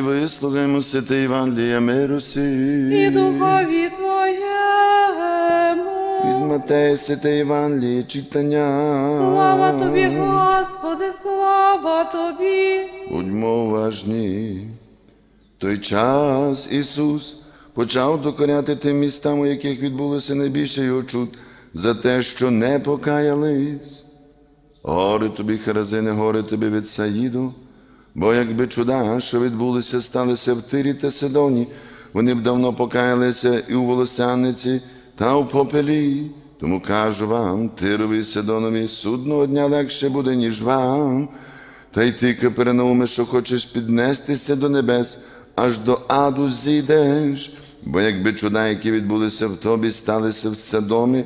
Вислухаймо святе Євангелія миру сі. і духові Від Твоєму. Матея святе Євангеліє читання. Слава Тобі, Господи, слава Тобі. Будьмо уважні. Той час Ісус почав докоряти тим містам, у яких відбулося найбільше його чуд, за те, що не покаялись. Горе тобі, Харазине, горе тобі від Саїду, бо якби чуда, що відбулися, сталися в Тирі та Сидоні, вони б давно покаялися і у волосяниці та у попелі. Тому кажу вам, Тирові і Сидонові, судного дня легше буде, ніж вам. Та й ти, Капернауме, що хочеш піднестися до небес, аж до аду зійдеш. Бо якби чуда, які відбулися в тобі, сталися в Содомі,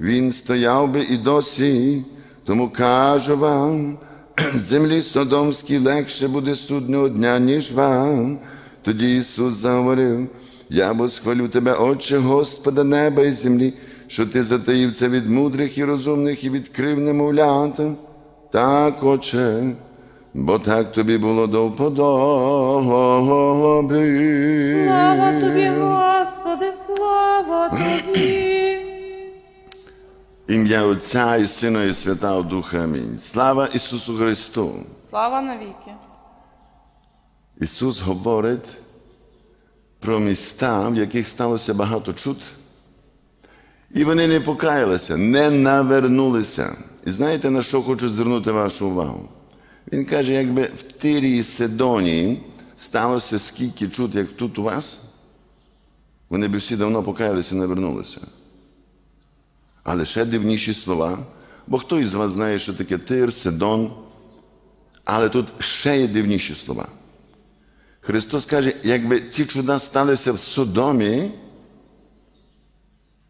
він стояв би і досі. Тому кажу вам, землі Содомській легше буде судного дня, ніж вам. Тоді Ісус заговорив: Я восхвалю тебе, Отче Господа неба і землі, що ти затаїв це від мудрих і розумних і відкрив немовлятам. Так, Отче, бо так тобі було до вподоби. Ім'я Отця і Сина і Святого Духа. Амінь. Слава Ісусу Христу! Слава навіки. Ісус говорить про міста, в яких сталося багато чуд, і вони не покаялися, не навернулися. І знаєте, на що хочу звернути вашу увагу? Він каже, якби в Тирі і Сидоні сталося скільки чуд, як тут у вас, вони б всі давно покаялися і навернулися. Але ще дивніші слова, бо хто із вас знає, що таке Тир, Сидон, але тут ще є дивніші слова. Христос каже, якби ці чуда сталися в Содомі,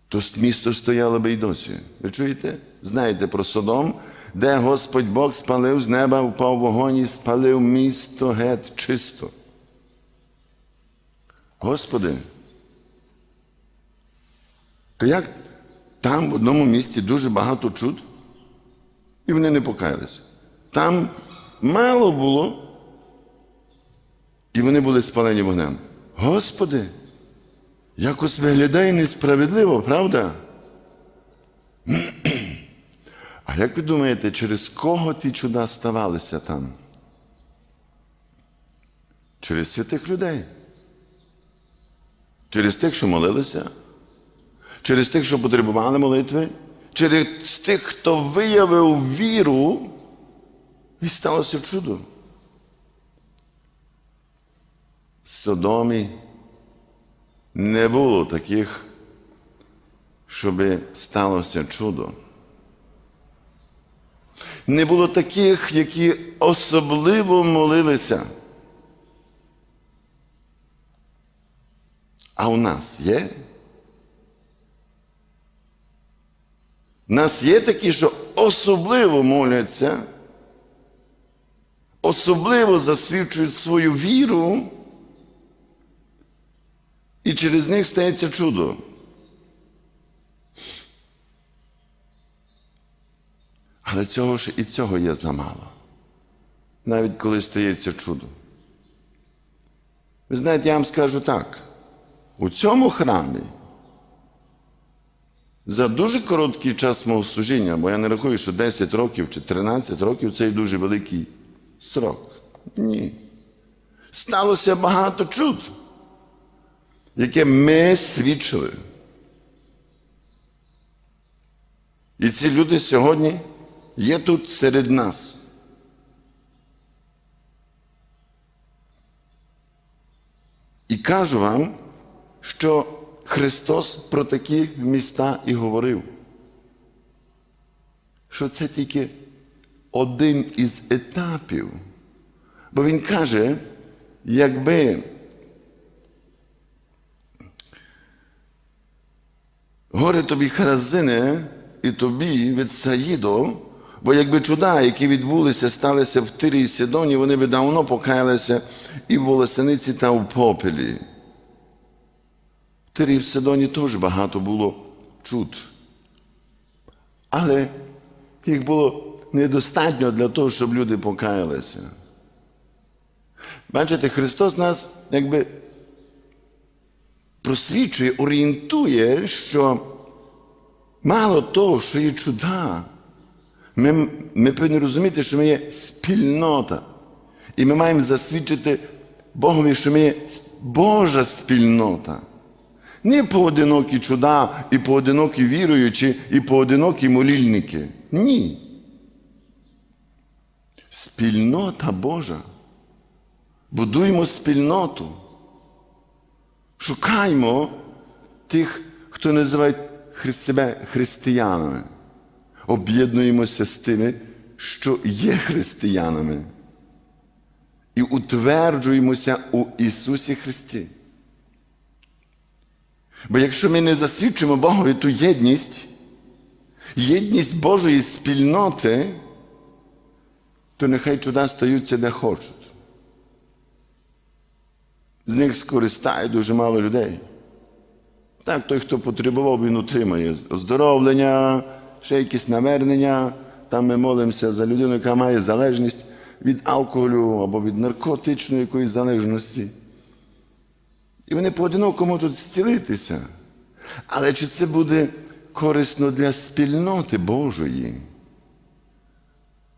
то місто стояло би й досі. Ви чуєте? Знаєте про Содом, де Господь Бог спалив з неба, впав вогонь і спалив місто геть чисто. Господи, то як там в одному місці дуже багато чуд, і вони не покаялися. Там мало було, і вони були спалені вогнем. Господи, якось виглядає несправедливо, правда? А як ви думаєте, через кого ті чуда ставалися там? Через святих людей. Через тих, що молилися, через тих, що потребували молитви, через тих, хто виявив віру, і сталося чудо. В Содомі не було таких, щоб сталося чудо. Не було таких, які особливо молилися. А у нас є? Нас є такі, що особливо моляться, особливо засвідчують свою віру, і через них стається чудо. Але цього ж і цього є замало. Навіть коли стається чудо. Ви знаєте, я вам скажу так: у цьому храмі за дуже короткий час мого служіння, бо я не рахую, що 10 років чи 13 років це дуже великий срок. Ні. Сталося багато чуд, яке ми свідчили. І ці люди сьогодні є тут серед нас. І кажу вам, що Христос про такі міста і говорив, що це тільки один із етапів. Бо Він каже, якби горе тобі Харазине і тобі від Саїду, бо якби чуда, які відбулися, сталися в Тирі і Сидоні, вони би давно покаялися і в волосениці та в попелі. Тирі в Сидоні теж багато було чуд. Але їх було недостатньо для того, щоб люди покаялися. Бачите, Христос нас якби просвічує, орієнтує, що мало того, що є чуда, ми, ми повинні розуміти, що ми є спільнота. І ми маємо засвідчити Богові, що ми є Божа спільнота. Не поодинокі чуда, і поодинокі віруючі, і поодинокі молільники. Ні. Спільнота Божа. Будуємо спільноту. Шукаймо тих, хто називає себе християнами. Об'єднуємося з тими, що є християнами. І утверджуємося у Ісусі Христі. Бо якщо ми не засвідчимо Богові ту єдність, єдність Божої спільноти, то нехай чуда стаються де хочуть. З них скористає дуже мало людей. Так, той, хто потребував, він отримає оздоровлення, ще якісь навернення. Там ми молимося за людину, яка має залежність від алкоголю або від наркотичної якоїсь залежності. І вони поодиноко можуть зцілитися. Але чи це буде корисно для спільноти Божої?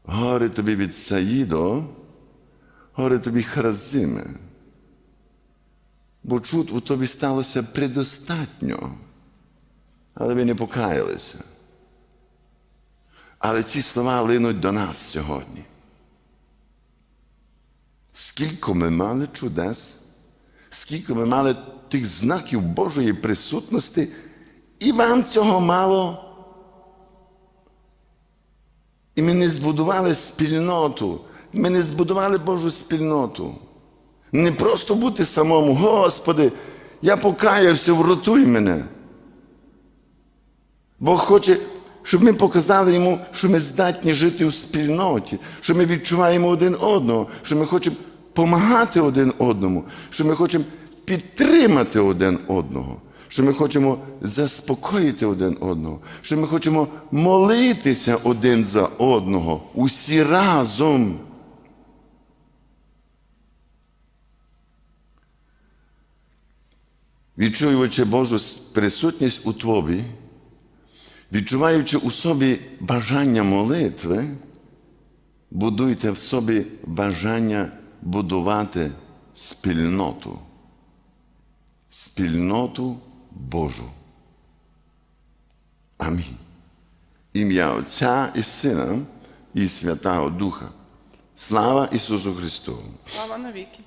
Горе тобі від Саїдо, горе тобі Харазиме. Бо чуд у тобі сталося предостатньо, але ви не покаялися. Але ці слова линуть до нас сьогодні. Скільки ми мали чудес, скільки ми мали тих знаків Божої присутності, і вам цього мало. І ми не збудували спільноту, ми не збудували Божу спільноту. Не просто бути самому, Господи, я покаявся, врятуй мене. Бог хоче, щоб ми показали йому, що ми здатні жити у спільноті, що ми відчуваємо один одного, що ми хочемо допомагати один одному, що ми хочемо підтримати один одного, що ми хочемо заспокоїти один одного, що ми хочемо молитися один за одного, усі разом. Відчуючи Божу присутність у тобі, відчуваючи у собі бажання молитви, будуйте в собі бажання будувати спільноту, спільноту Божу. Амінь. Ім'я Отця і Сина і Святого Духа. Слава Ісусу Христу! Слава навіки.